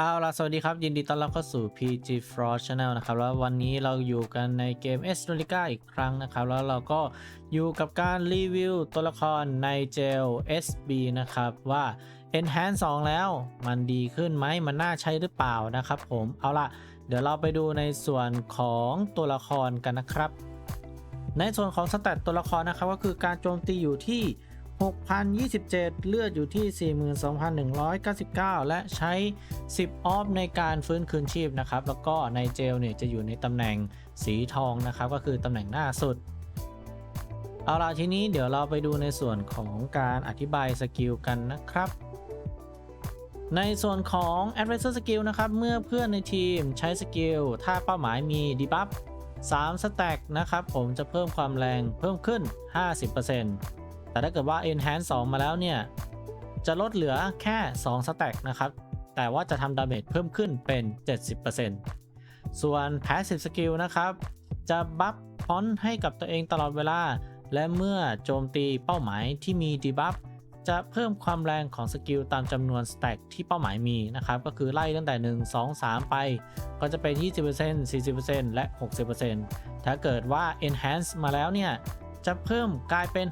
เอาล่ะ สวัสดีครับ ยินดีต้อนรับเข้าสู่ PG Frost Channel นะครับ แล้ววันนี้เราอยู่กันในเกม s t r o l i c a อีกครั้งนะครับ แล้วเราก็อยู่กับการรีวิวตัวละครในเจล SB นะครับ ว่า Enhance 2 แล้วมันดีขึ้นไหมมันน่าใช้หรือเปล่านะครับผม เอาล่ะ เดี๋ยวเราไปดูในส่วนของตัวละครกันนะครับ ในส่วนของสแตตตัวละครนะครับก็คือการโจมตีอยู่ที่ 6,027 เลือดอยู่ที่ 42,199 และใช้ 10 ออฟในการฟื้นคืนชีพนะครับ แล้วก็ในเจลเนี่ยจะอยู่ในตำแหน่งสีทองนะครับ ก็คือตำแหน่งหน้าสุด เอาล่ะทีนี้เดี๋ยวเราไปดูในส่วนของการอธิบายสกิลกันนะครับในส่วนของ Advisor Skill นะครับ เมื่อเพื่อนในทีมใช้สกิล ถ้าเป้าหมายมีดีบัฟ3สแต็กนะครับ ผมจะเพิ่มความแรงเพิ่มขึ้น 50% แต่ถ้าเกิดว่า Enhance 2 มาแล้วเนี่ย จะลดเหลือแค่2สแต็กนะครับ แต่ว่าจะทำดาเมจเพิ่มขึ้นเป็น 70%ส่วน Passive Skill นะครับ จะบัฟพอนให้กับตัวเองตลอดเวลา และเมื่อโจมตีเป้าหมายที่มีดีบัฟจะเพิ่มความแรงของสกิลตามจำนวนสแต็กที่เป้าหมายมีนะครับ ก็คือไล่ตั้งแต่ 1 2 3 ไป ก็จะเป็น 20% 40%และ 60%ถ้าเกิดว่า Enhance มาแล้วเนี่ย จะเพิ่มกลายเป็น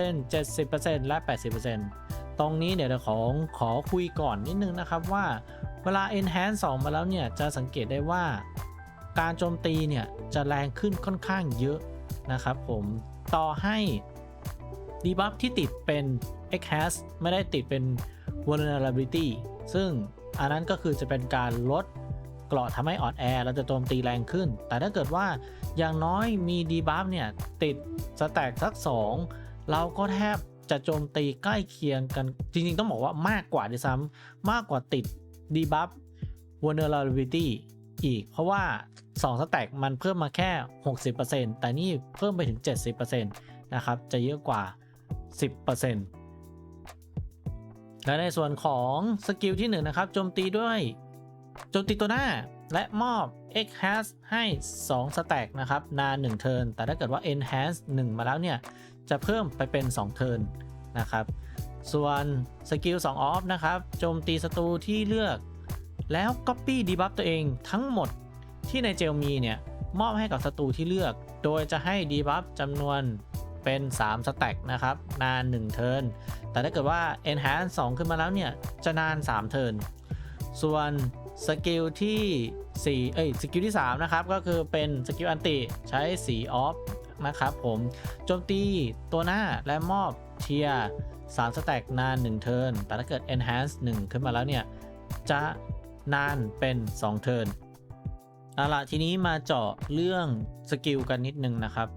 50% 70%และ 80%ตรงนี้เดี๋ยวเราขอขอคุยก่อนนิดนึงนะครับว่าเวลา Enhance 2 มาแล้วเนี่ย จะสังเกตได้ว่า การโจมตีเนี่ย จะแรงขึ้นค่อนข้างเยอะนะครับผมต่อให้ดีบัฟที่ติดเป็น e x h a s ไม่ได้ติดเป็น vulnerability ซึ่งอันนั้นก็คือจะเป็นการลด เกราะทำให้อ่อนแอเราจะโจมตีแรงขึ้น แต่ถ้าเกิดว่าอย่างน้อยมีดีบัฟเนี่ย ติดสแต็กสัก 2 เราก็แทบจะโจมตีใกล้เคียงกัน จริงๆ ต้องบอกว่ามากกว่าด้วยซ้ำมากกว่าติดดีบัฟ vulnerability อีก เพราะว่า 2 สแต็กมันเพิ่มมาแค่ 60%แต่นี่เพิ่มไปถึง 70%นะครับ จะเยอะกว่า 10%และในส่วนของสกิลที่1นงนะครับโจมตีด้วย โจมตีตัวหน้าและมอบ X has ให้2สแต็กนะครับนาน1เทิร์นแต่ถ้าเกิดว่า Enhance 1มาแล้วเนี่ย จะเพิ่มไปเป็น2เทิร์นนะครับ ส่วนสกิล2ออฟนะครับ โจมตีศัตรูที่เลือก แล้ว Copy Debuff ตัวเองทั้งหมดที่ในเจลมีเนี่ย มอบให้กับศัตรูที่เลือก โดยจะให้ Debuff จำนวนเป็น3สแต็กนะครับ นาน1เทิร์นแต่ถ้าเกิดว่า Enhance 2 ขึ้นมาแล้วเนี่ย จะนาน3เทิร์นส่วน สกิลที่4เอ้ยสกิลที่ 3 นะครับ ก็คือเป็นสกิลอันติใช้สีออฟนะครับผมโจมตีตัวหน้าและมอบเทียร์3สแต็กนาน 1 เทิร์น แต่ถ้าเกิด Enhance 1 ขึ้นมาแล้วเนี่ย จะนานเป็น 2 เทิร์นเอาละทีนี้มาเจาะเรื่องสกิลกันนิดนึงนะครับ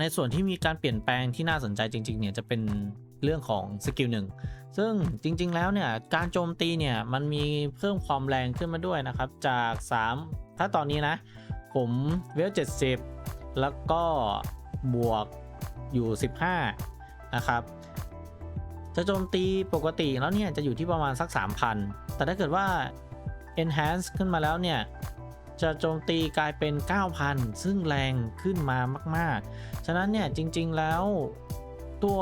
ในส่วนที่มีการเปลี่ยนแปลงที่น่าสนใจจริง ๆ เนี่ย จะเป็นเรื่องของสกิลหนึ่ง ซึ่งจริงๆแล้วเนี่ยการโจมตีเนี่ยมันมีเพิ่มความแรงขึ้นมาด้วยนะครับจาก 3 ถ้าตอนนี้นะ ผมเวล 70 แล้วก็บวกอยู่ 15 นะครับ จะโจมตีปกติแล้วเนี่ยจะอยู่ที่ประมาณสัก 3,000 แต่ถ้าเกิดว่า enhance ขึ้นมาแล้วเนี่ยจะโจมตีกลายเป็น 9,000 ซึ่งแรงขึ้นมามาก ๆ ฉะนั้นเนี่ยจริงๆแล้วตัว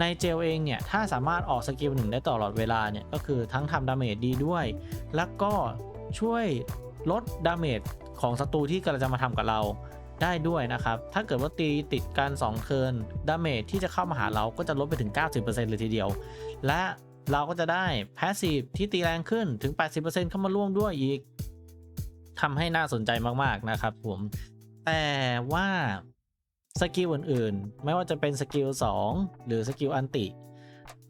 ในเจลเองเนี่ย ถ้าสามารถออกสกิลหนึ่งได้ตลอดเวลาเนี่ย ก็คือทั้งทำดาเมจดีด้วย แล้วก็ช่วยลดดาเมจของศัตรูที่กำลังจะมาทำกับเราได้ด้วยนะครับ ถ้าเกิดว่าตีติดกัน2เทิร์นดาเมจที่จะเข้ามาหาเราก็จะลดไปถึง 90%เลยทีเดียว และเราก็จะได้แพสซีฟที่ตีแรงขึ้นถึง 80%เข้ามาร่วมด้วยอีกทำให้น่าสนใจมากๆนะครับผม แต่ว่า สกิลอื่นๆ ไม่ว่าจะเป็นสกิล2หรือสกิลอันติ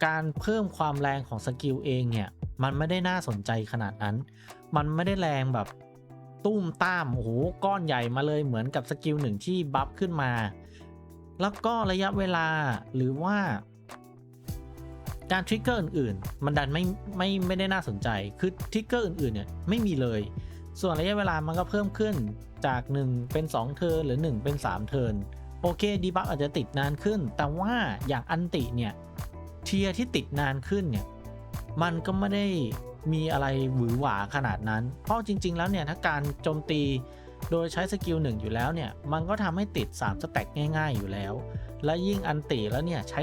การเพิ่มความแรงของสกิลเองเนี่ย มันไม่ได้น่าสนใจขนาดนั้น มันไม่ได้แรงแบบตุ้มตามโอ้โหก้อนใหญ่มาเลยเหมือนกับสกิลหนึ่งที่บัฟขึ้นมา แล้วก็ระยะเวลาหรือว่า การทริกเกอร์อื่นๆ มันดันไม่ไม่ไม่ได้น่าสนใจ คือทริกเกอร์อื่นๆเนี่ยไม่มีเลย ส่วนระยะเวลามันก็เพิ่มขึ้นจาก 1 เป็น 2 เทิร์นหรือ 1 เป็น 3 เทิร์น โอเคดีบัฟอาจจะติดนานขึ้น แต่ว่าอย่างอันติเนี่ยเทียที่ติดนานขึ้นเนี่ยมันก็ไม่ได้มีอะไรหวือหวาขนาดนั้น เพราะจริง ๆ แล้วเนี่ยถ้าการโจมตีโดยใช้สกิลหนึ่งอยู่แล้วเนี่ยมันก็ทำให้ติด 3 สแต็กง่าย ๆ อยู่แล้ว และยิ่งอันติแล้วเนี่ยใช้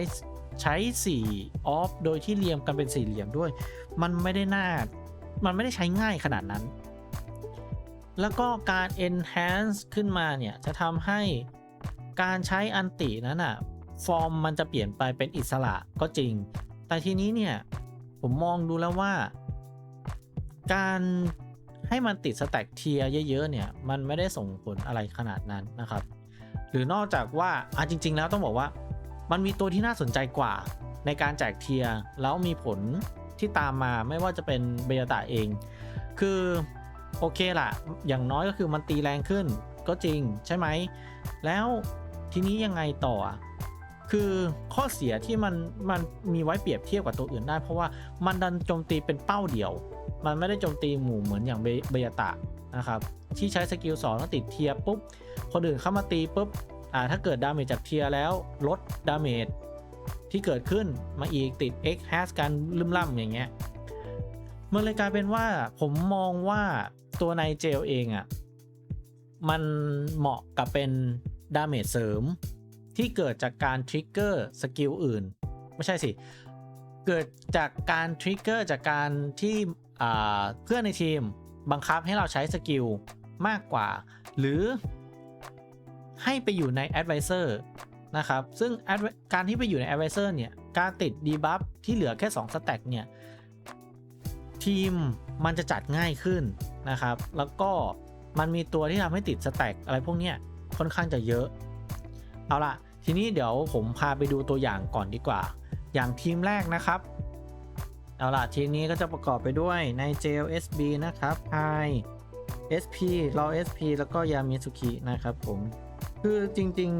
ใช้4ออฟโดยที่เรียงกันเป็นสี่เหลี่ยมด้วย มันไม่ได้น่ามันไม่ได้ใช้ง่ายขนาดนั้น แล้วก็การ enhance ขึ้นมาเนี่ยจะทำให้ การใช้อันตินั้นอะฟอร์มมันจะเปลี่ยนไปเป็นอิสระก็จริง แต่ทีนี้เนี่ย ผมมองดูแล้วว่า การให้มันติดสแต็กเทียเยอะๆเนี่ย มันไม่ได้ส่งผลอะไรขนาดนั้นนะครับ หรือนอกจากว่าอะจริง ๆ แล้วต้องบอกว่า มันมีตัวที่น่าสนใจกว่าในการแจกเทียแล้วมีผลที่ตามมาไม่ว่าจะเป็นเบยตาเอง คือโอเคล่ะ อย่างน้อยก็คือมันตีแรงขึ้นก็จริงใช่ไหม แล้ว ทีนี้ยังไงต่อคือข้อเสียที่มันมันมีไว้เปรียบเทียบกับตัวอื่นได้ เพราะว่ามันดันโจมตีเป็นเป้าเดียว มันไม่ได้โจมตีหมู่เหมือนอย่างเบยตะนะครับที่ใช้สกิล2แล้วติดเทียร์ปุ๊บคนอื่นเข้ามาตีปุ๊บอ่าถ้าเกิดดาเมจจากเทียร์แล้วลดดาเมจที่เกิดขึ้นมาอีกติด X h a s กันลืมล่ำอย่างเงี้ยมันเลยกลายเป็นว่าผมมองว่าตัวในเจลเองอะ่ะมันเหมาะกับเป็น ดาเมจเสริม ที่เกิดจากการทริกเกอร์สกิลอื่น ไม่ใช่สิ เกิดจากการทริกเกอร์จากการที่เพื่อนในทีมบังคับให้เราใช้สกิลมากกว่า หรือให้ไปอยู่ใน Advisor นะครับ ซึ่งการที่ไปอยู่ใน Advisor เนี่ย การติด debuff ที่เหลือแค่ 2 สแต็กเนี่ย ทีมมันจะจัดง่ายขึ้นนะครับ แล้วก็มันมีตัวที่ทำให้ติดสแต็กอะไรพวกเนี้ย ค่อนข้างจะเยอะ เอาล่ะ ทีนี้เดี๋ยวผมพาไปดูตัวอย่างก่อนดีกว่า อย่างทีมแรกนะครับ เอาล่ะ ทีมนี้ก็จะประกอบไปด้วยใน JLSB นะครับ Hi SP รอ SP แล้วก็ยามิสุกินะครับผม คือจริง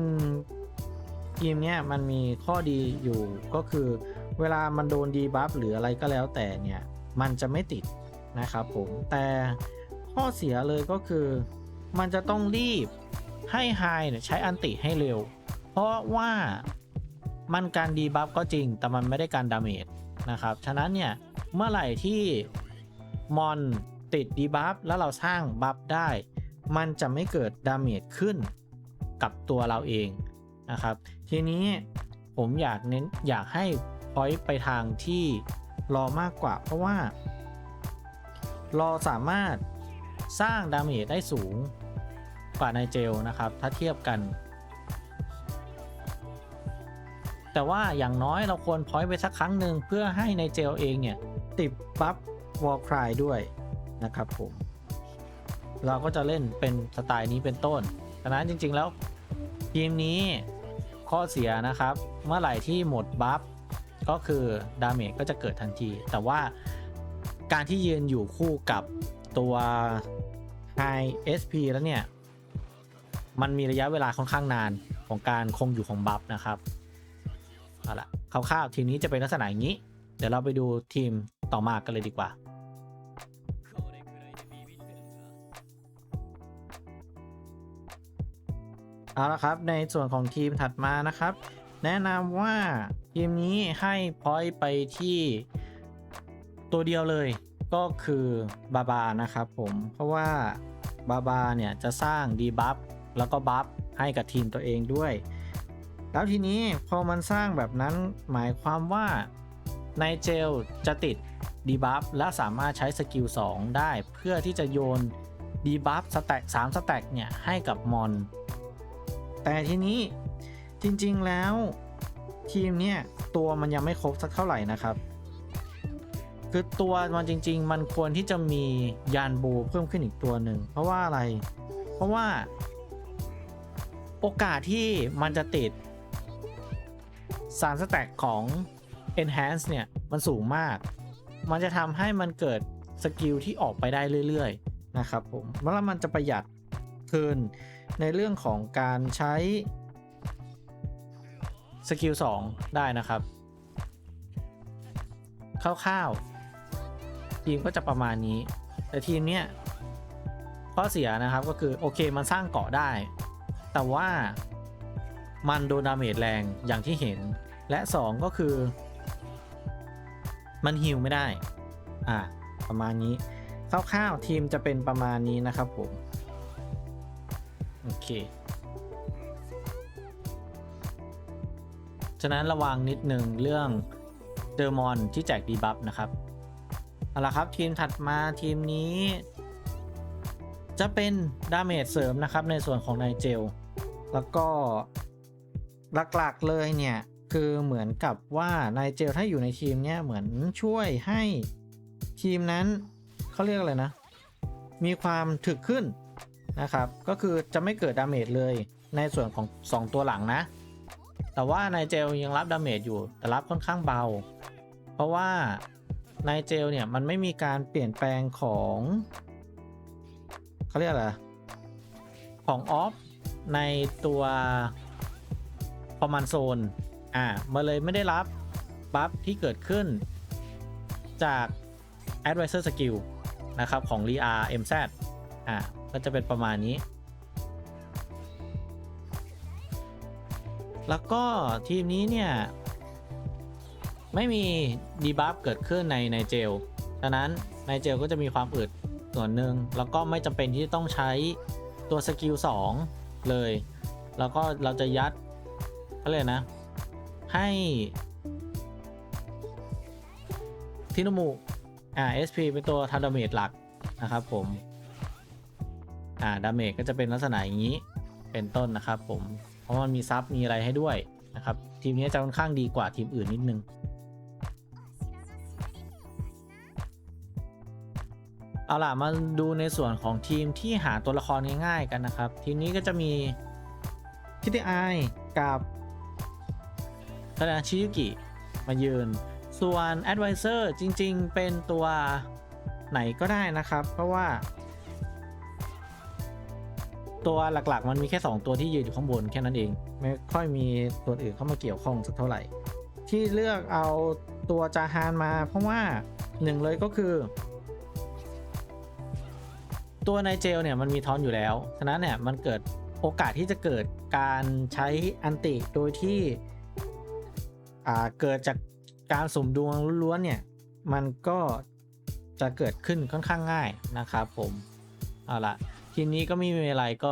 ๆ ทีมเนี้ยมันมีข้อดีอยู่ก็คือเวลามันโดนดีบัฟหรืออะไรก็แล้วแต่เนี่ย มันจะไม่ติดนะครับผม แต่ข้อเสียเลยก็คือมันจะต้องรีบ ให้ไฮเนี่ยใช้อันติให้เร็ว เพราะว่ามันการดีบัฟก็จริง แต่มันไม่ได้การดาเมจนะครับ ฉะนั้นเนี่ย เมื่อไหร่ที่มอนติดดีบัฟแล้วเราสร้างบัฟได้ มันจะไม่เกิดดาเมจขึ้นกับตัวเราเองนะครับ ทีนี้ผมอยากเน้นอยากให้พอยต์ไปทางที่รอมากกว่า เพราะว่า รอสามารถสร้างดาเมจได้สูง กว่าในเจลนะครับ ถ้าเทียบกัน แต่ว่าอย่างน้อยเราควรพอยต์ไปสักครั้งหนึ่งเพื่อให้ในเจลเองเนี่ย ติดบัฟวอลครายด้วยนะครับผม เราก็จะเล่นเป็นสไตล์นี้เป็นต้นดังนั้นจริงๆแล้วทีมนี้ข้อเสียนะครับ เมื่อไหร่ที่หมดบัฟก็คือดาเมจก็จะเกิดทันที แต่ว่าการที่ยืนอยู่คู่กับตัว High SP แล้วเนี่ย มันมีระยะเวลาค่อนข้างนานของการคงอยู่ของบัฟนะครับเอาละคร่าวๆทีมนี้จะเป็นลักษณะอย่างนี้ เดี๋ยวเราไปดูทีมต่อมากันเลยดีกว่าเอาละครับ ในส่วนของทีมถัดมานะครับ แนะนำว่าทีมนี้ให้พอยต์ไปที่ตัวเดียวเลยก็คือบาบานะครับผมเพราะว่าบาบาเนี่ยจะสร้างดีบัฟ แล้วก็บัฟให้กับทีมตัวเองด้วย แล้วทีนี้พอมันสร้างแบบนั้นหมายความว่าในเจลจะติดดีบัฟและสามารถใช้สกิล 2 ได้ เพื่อที่จะโยนดีบัฟสแต็ก3สแต็กเนี่ย ให้กับมอน แต่ทีนี้จริงๆแล้วทีมเนี่ย ตัวมันยังไม่ครบสักเท่าไหร่นะครับ คือตัวมันจริง ๆ มันควรที่จะมียานบูเพิ่มขึ้นอีกตัวหนึ่ง เพราะว่าอะไร เพราะว่า โอกาสที่มันจะติดสารสแต็กของ Enhance เนี่ย มันสูงมาก มันจะทำให้มันเกิดสกิลที่ออกไปได้เรื่อยๆ นะครับผมแล้วมันจะประหยัดคืนในเรื่องของการใช้สกิล 2 ได้นะครับคร่าวๆทีมก็จะประมาณนี้ แต่ทีมเนี้ยข้อเสียนะครับก็คือ โอเคมันสร้างเกาะได้ แต่ว่ามันโดนดาเมจแรงอย่างที่เห็น และ 2 ก็คือ มันฮิวไม่ได้ อ่า ประมาณนี้คร่าวๆทีมจะเป็นประมาณนี้นะครับผม โอเค ฉะนั้นระวังนิดนึงเรื่องเดอร์มอนที่แจกดีบัฟนะครับ เอาละครับทีมถัดมาทีมนี้ จะเป็นดาเมจเสริมนะครับในส่วนของไนเจล แล้วก็หลักๆเลยเนี่ย คือเหมือนกับว่าไนเจลถ้าอยู่ในทีมเนี่ยเหมือนช่วยให้ทีมนั้นเขาเรียกอะไรนะ มีความถึกขึ้นนะครับ ก็คือจะไม่เกิดดาเมจเลยในส่วนของ 2 ตัวหลังนะ แต่ว่าไนเจลยังรับดาเมจอยู่แต่รับค่อนข้างเบา เพราะว่าไนเจลเนี่ยมันไม่มีการเปลี่ยนแปลงของเขาเรียกอะไรของออฟ ในตัวคอมมานโซนอ่ามาเลยไม่ได้รับบัฟที่เกิดขึ้นจาก Advisor Skill นะครับ ของ r e a MZ อ่าก็จะเป็นประมาณนี้ แล้วก็ทีมนี้เนี่ย ไม่มีดีบัฟเกิดขึ้นในในเจลฉะนั้นในเจลก็จะมีความอึดส่วนหนึ่งแล้วก็ไม่จำเป็นที่ต้องใช้ตัวสกิล2 เลย แล้วก็เราจะยัดเขาเรียนะ ให้ทินมุอ่า SP เป็นตัวทำดาเมจหลักนะครับผม อ่า ดาเมจก็จะเป็นลักษณะอย่างนี้ เป็นต้นนะครับผม เพราะมันมีซับมีอะไรให้ด้วยนะครับ ทีมนี้จะค่อนข้างดีกว่าทีมอื่นนิดนึง เอาล่ะมาดูในส่วนของทีมที่หาตัวละครง่ายๆกันนะครับ ทีมนี้ก็จะมีคิติไอกับคานาชิยุกิมายืน ส่วน Advisor จริงๆ เป็นตัวไหนก็ได้นะครับ เพราะว่า ตัวหลักๆ มันมีแค่ 2 ตัวที่ยืนอยู่ข้างบนแค่นั้นเอง ไม่ค่อยมีตัวอื่นเข้ามาเกี่ยวข้องสักเท่าไหร่ ที่เลือกเอาตัวจาฮานมา เพราะว่าหนึ่งเลยก็คือ ตัวในเจลเนี่ยมันมีทอนอยู่แล้ว ฉะนั้นเนี่ยมันเกิดโอกาสที่จะเกิดการใช้อันติโดยที่เกิดจากการสมดวงล้วนๆเนี่ยมันก็จะเกิดขึ้นค่อนข้างง่ายนะครับผมเอาละทีนี้ก็ไม่มีอะไรก็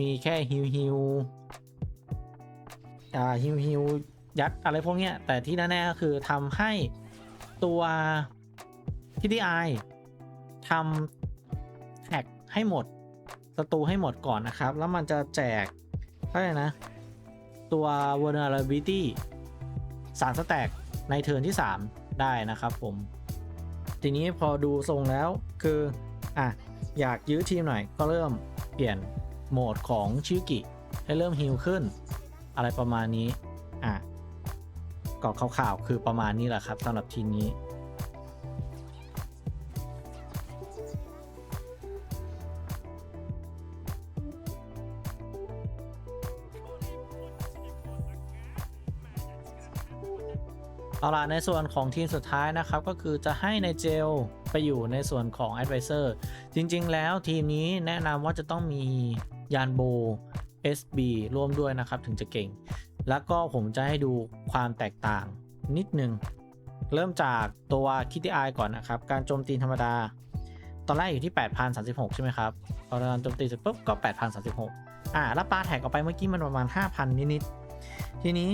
มีแค่ฮิวฮิวอ่าฮิวฮิวยัดอะไรพวกเนี้ยแต่ที่แน่ๆก็คือทำให้ตัวที่ดีไอทำ แท็กให้หมดศัตรูให้หมดก่อนนะครับ แล้วมันจะแจกอะไรนะ ตัว vulnerability สารสแต็กในเทิร์นที่ 3 ได้นะครับผม ทีนี้พอดูทรงแล้วคือ อะ อยากยื้อทีมหน่อย ก็เริ่มเปลี่ยนโหมดของชิกิ ให้เริ่มฮิลขึ้น อะไรประมาณนี้ อะก็ข่าวๆคือประมาณนี้แหละครับสำหรับทีมนี้ เอาล่ะในส่วนของทีมสุดท้ายนะครับ ก็คือจะให้ในเจลไปอยู่ในส่วนของ Advisor จริงๆ แล้วทีมนี้แนะนำว่าจะต้องมียานโบ SB ร่วมด้วยนะครับ ถึงจะเก่ง แล้วก็ผมจะให้ดูความแตกต่างนิดนึง เริ่มจากตัวคิติไอก่อนนะครับ การโจมตีธรรมดา ตอนแรกอยู่ที่ 8,036 ใช่ไหมครับพอกาโจมตีเสร็จปุ๊บก็ 8,036 อ่าแล้วปลาแท็กออกไปเมื่อกี้มันประมาณ 5,000 นิดๆทีนี้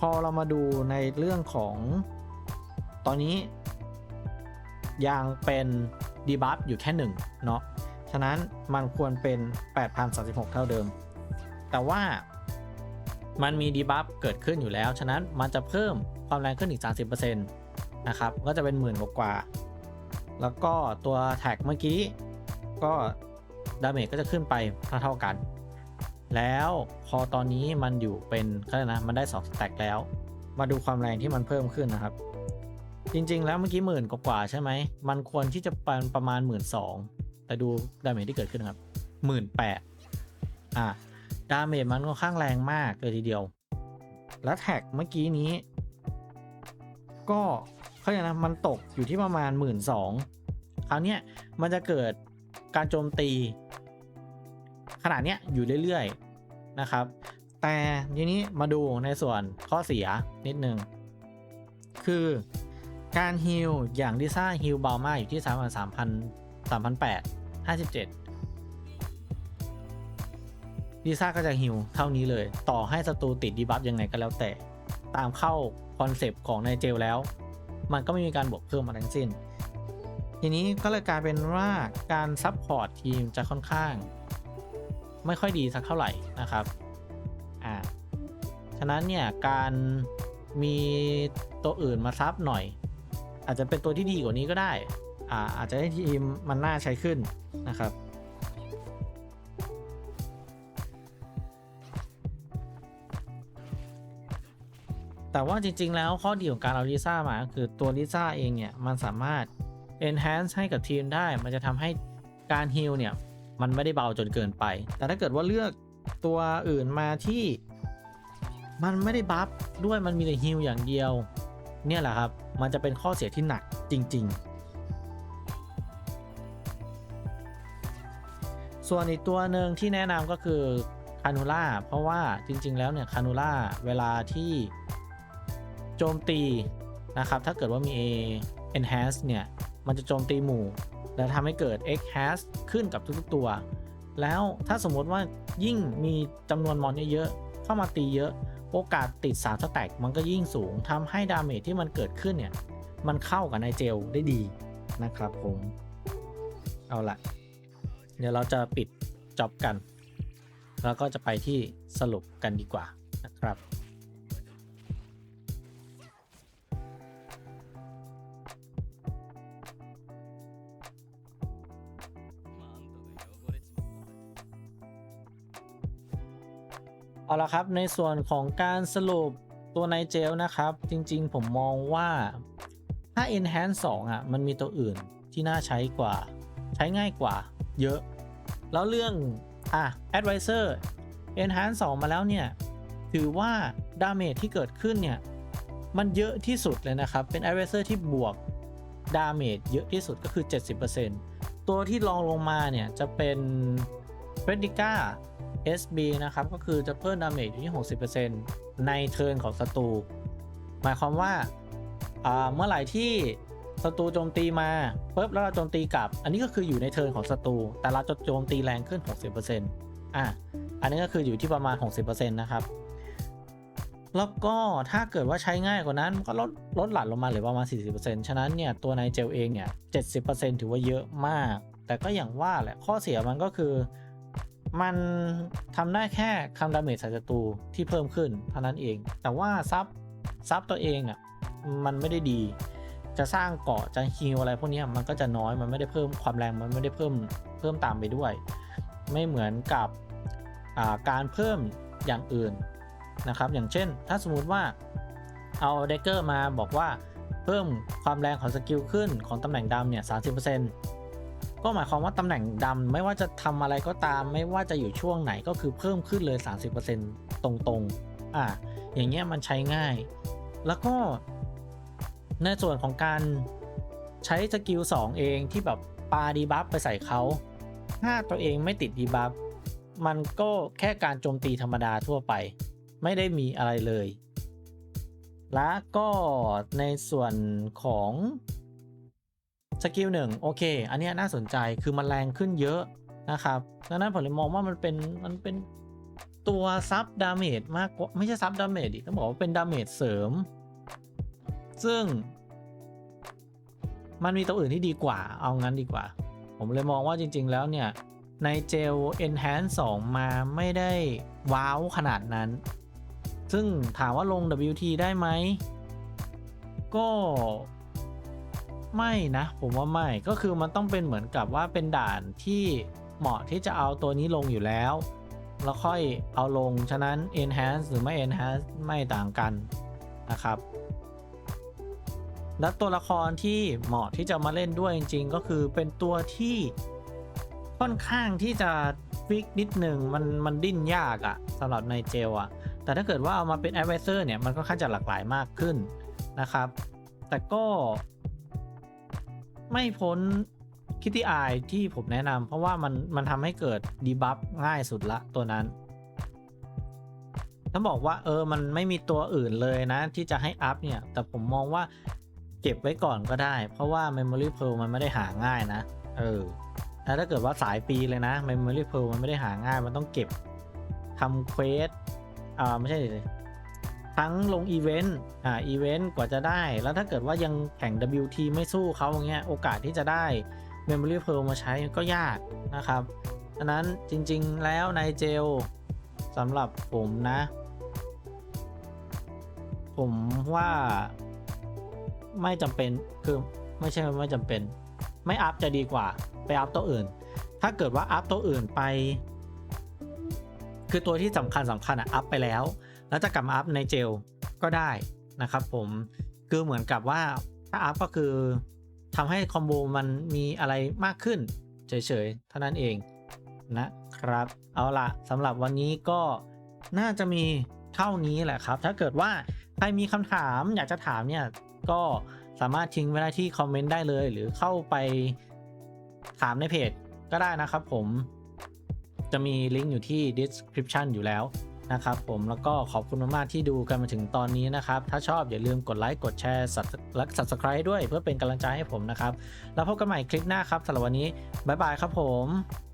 พอเรามาดูในเรื่องของตอนนี้ยังเป็นดีบัฟอยู่แค่หนึ่งเนาะฉะนั้นมันควรเป็น 8,036 เท่าเดิม แต่ว่ามันมีดีบัฟเกิดขึ้นอยู่แล้ว ฉะนั้นมันจะเพิ่มความแรงขึ้นอีก 30%นะครับ ก็จะเป็นหมื่นกว่า แล้วก็ตัวแท็กเมื่อกี้ ก็ดาเมจก็จะขึ้นไปเท่าๆกัน แล้วพอตอนนี้มันอยู่เป็นก็นะมันได้2สแต็กแล้ว มาดูความแรงที่มันเพิ่มขึ้นนะครับ จริงๆ แล้วเมื่อกี้หมื่นกว่าใช่ไหม มันควรที่จะเป็นประมาณหมื่นสองแต่ดูดาเมจที่เกิดขึ้นครับหมื่นแปดอะดาเมจมันค่อนข้างแรงมากเลยทีเดียว แล้วแท็กเมื่อกี้นี้ ก็เขาเรียกนะมันตกอยู่ที่ประมาณหมื่นสองคราวนี้มันจะเกิดการโจมตี ขนาดเนี้ยอยู่เรื่อยๆนะครับ แต่ทีนี้มาดูในส่วนข้อเสียนิดนึง คือการฮิลอย่างดิซ่าฮิลเบามาอยู่ที่3 3 0 0 3 8 57ดิซ่าก็จะฮิลเท่านี้เลย ต่อให้ศัตรูติดดีบัฟยังไงก็แล้วแต่ ตามเข้าคอนเซปต์ของในเจลแล้ว มันก็ไม่มีการบวกเพิ่มมาทั้งสิ้นทีนี้ก็เลยกลายเป็นว่าการซัพพอร์ตทีมจะค่อนข้าง ไม่ค่อยดีสักเท่าไหร่นะครับอ่าฉะนั้นเนี่ยการมีตัวอื่นมาซับหน่อย อาจจะเป็นตัวที่ดีกว่านี้ก็ได้อ่าอาจจะให้ทีมมันน่าใช้ขึ้นนะครับแต่ว่าจริงๆ แล้วข้อดีของการเอาลิซ่ามาคือตัวลิซ่าเองเนี่ย มันสามารถ enhance ให้กับทีมได้ มันจะทำให้การฮิลเนี่ย มันไม่ได้เบาจนเกินไป แต่ถ้าเกิดว่าเลือกตัวอื่นมาที่มันไม่ได้บัฟด้วยมันมีแต่ฮิลอย่างเดียว เนี่ยแหละครับ มันจะเป็นข้อเสียที่หนักจริง ๆ ส่วนอีกตัวหนึ่งที่แนะนำก็คือคานูล่าเพราะว่าจริง ๆ แล้วเนี่ยคานูล่าเวลาที่โจมตีนะครับ ถ้าเกิดว่ามี enhance เนี่ย มันจะโจมตีหมู่ และทำให้เกิด x has ขึ้นกับทุกๆตัว แล้วถ้าสมมติว่ายิ่งมีจำนวนมอนเยอะๆเข้ามาตีเยอะโอกาสติด3สแต็กมันก็ยิ่งสูงทำให้ดาเมจที่มันเกิดขึ้นเนี่ย มันเข้ากับนเจลได้ดีนะครับผม เอาละเดี๋ยวเราจะปิดจ็อบกัน แล้วก็จะไปที่สรุปกันดีกว่านะครับ เอาละครับในส่วนของการสรุปตัวในเจลนะครับ จริงๆผมมองว่าถ้า Enhance 2อะมันมีตัวอื่นที่น่าใช้กว่า ใช้ง่ายกว่าเยอะ แล้วเรื่องอะ Advisor Enhance 2 มาแล้วเนี่ย ถือว่าดาเมจที่เกิดขึ้นเนี่ย มันเยอะที่สุดเลยนะครับ เป็น Advisor ที่บวกดาเมจเยอะที่สุดก็คือ 70%ตัวที่รองลงมาเนี่ยจะเป็น p r e d i c a SB นะครับก็คือจะเพิ่มดาเมจอยู่ที่ 60%ในเทิร์นของศัตรูหมายความว่าเมื่อไหร่ที่ศัตรูโจมตีมาปุ๊บแล้วเราโจมตีกลับ อันนี้ก็คืออยู่ในเทิร์นของศัตรูแต่เราจะโจมตีแรงขึ้น 60%อะอันนี้ก็คืออยู่ที่ประมาณ 60%นะครับแล้วก็ถ้าเกิดว่าใช้ง่ายกว่านั้นก็ลดลดหลั่นลงมาเหลือประมาณ 40%ฉะนั้นเนี่ยตัวในเจลเองเนี่ย 70%ถือว่าเยอะมาก แต่ก็อย่างว่าแหละข้อเสียมันก็คือ มันทำได้แค่คำดาเมจใส่ศัตรูที่เพิ่มขึ้นเท่านั้นเอง แต่ว่าซับซับตัวเองอะ่ะมันไม่ได้ดี จะสร้างเกาะจะฮิลอะไรพวกนี้มันก็จะน้อยมันไม่ได้เพิ่มความแรงมันไม่ได้เพิ่มเพิ่มตามไปด้วย ไม่เหมือนกับอ่าการเพิ่มอย่างอื่นนะครับ อย่างเช่น ถ้าสมมุติว่าเอาเดกเกอร์มาบอกว่าเพิ่มความแรงของสกิลขึ้นของตำแหน่งดำเนี่ย30% ก็หมายความว่าตำแหน่งดำไม่ว่าจะทำอะไรก็ตาม ไม่ว่าจะอยู่ช่วงไหนก็คือเพิ่มขึ้นเลย 30%ตรงๆ อะอย่างเงี้ยมันใช้ง่าย แล้วก็ในส่วนของการใช้สกิล2เองที่แบบปาดีบัฟไปใส่เขาถ้าตัวเองไม่ติดดีบัฟมันก็แค่การโจมตีธรรมดาทั่วไป ไม่ได้มีอะไรเลย แล้วก็ในส่วนของ สกิลหนึ่งโอเค อันนี้น่าสนใจคือมันแรงขึ้นเยอะนะครับดังนั้นผมเลยมองว่ามันเป็นมันเป็นตัวซับดาเมจมากกว่าไม่ใช่ซับดาเมจดิต้องบอกว่าเป็นดาเมจเสริม ซึ่ง มันมีตัวอื่นที่ดีกว่าเอางั้นดีกว่า ผมเลยมองว่าจริง ๆ แล้วเนี่ย ในเจล Enhance 2 มาไม่ได้ว้าวขนาดนั้น ซึ่งถามว่าลง WT ได้ไหมก็ ไม่นะผมว่าไม่ก็คือมันต้องเป็นเหมือนกับว่าเป็นด่านที่เหมาะที่จะเอาตัวนี้ลงอยู่แล้ว แล้วค่อยเอาลงฉะนั้น Enhance หรือไม่ Enhance ไม่ต่างกันนะครับและตัวละครที่เหมาะที่จะมาเล่นด้วยจริง ๆ ก็คือเป็นตัวที่ค่อนข้างที่จะฟิกนิดหนึ่งมันมันดิ้นยากอะสำหรับในเจลอะแต่ถ้าเกิดว่าเอามาเป็น Advisor เนี่ยมันก็ค่อนข้างจะหลากหลายมากขึ้นนะครับ แต่ก็ ไม่พ้นคิตตี้อายที่ผมแนะนำเพราะว่ามันมันทำให้เกิดดีบัฟง่ายสุดละตัวนั้น ถ้าบอกว่าเออมันไม่มีตัวอื่นเลยนะ ที่จะให้อัพเนี่ย แต่ผมมองว่าเก็บไว้ก่อนก็ได้ เพราะว่า Memory Pearl มันไม่ได้หาง่ายนะ เออแล้วถ้าเกิดว่าสายปีเลยนะ Memory Pearl มันไม่ได้หาง่าย มันต้องเก็บทำเควสอ่าไม่ใช่ ทั้งลงอีเวนต์ อ่า อีเวนต์กว่าจะได้ แล้วถ้าเกิดว่ายังแข่ง WT ไม่สู้เขาอย่างเงี้ย โอกาสที่จะได้ Memory Pearl มาใช้ก็ยากนะครับฉะนั้นจริงๆแล้วในเจลสำหรับผมนะ ผมว่าไม่จำเป็น คือไม่ใช่ไม่จำเป็น ไม่อัพจะดีกว่า ไปอัพตัวอื่น ถ้าเกิดว่าอัพตัวอื่นไป คือตัวที่สำคัญสำคัญอะอัพไปแล้ว แล้วจะกลับมาอัพในเจลก็ได้นะครับผมคือเหมือนกับว่าถ้าอัพก็คือทำให้คอมโบมันมีอะไรมากขึ้นเฉยๆเท่านั้นเองนะครับ เอาละสำหรับวันนี้ก็น่าจะมีเท่านี้แหละครับ ถ้าเกิดว่าใครมีคำถามอยากจะถามเนี่ยก็สามารถทิ้งไว้ได้ที่คอมเมนต์ได้เลย หรือเข้าไปถามในเพจก็ได้นะครับผมจะมีลิงก์อยู่ที่ description อยู่แล้ว นะครับผมแล้วก็ขอบคุณมากๆที่ดูกันมาถึงตอนนี้นะครับ ถ้าชอบอย่าลืมกดไลค์กดแชร์และ subscribe ด้วยเพื่อเป็นกำลังใจให้ผมนะครับ แล้วพบกันใหม่คลิปหน้าครับสำหรับวันนี้บ๊ายบายครับผม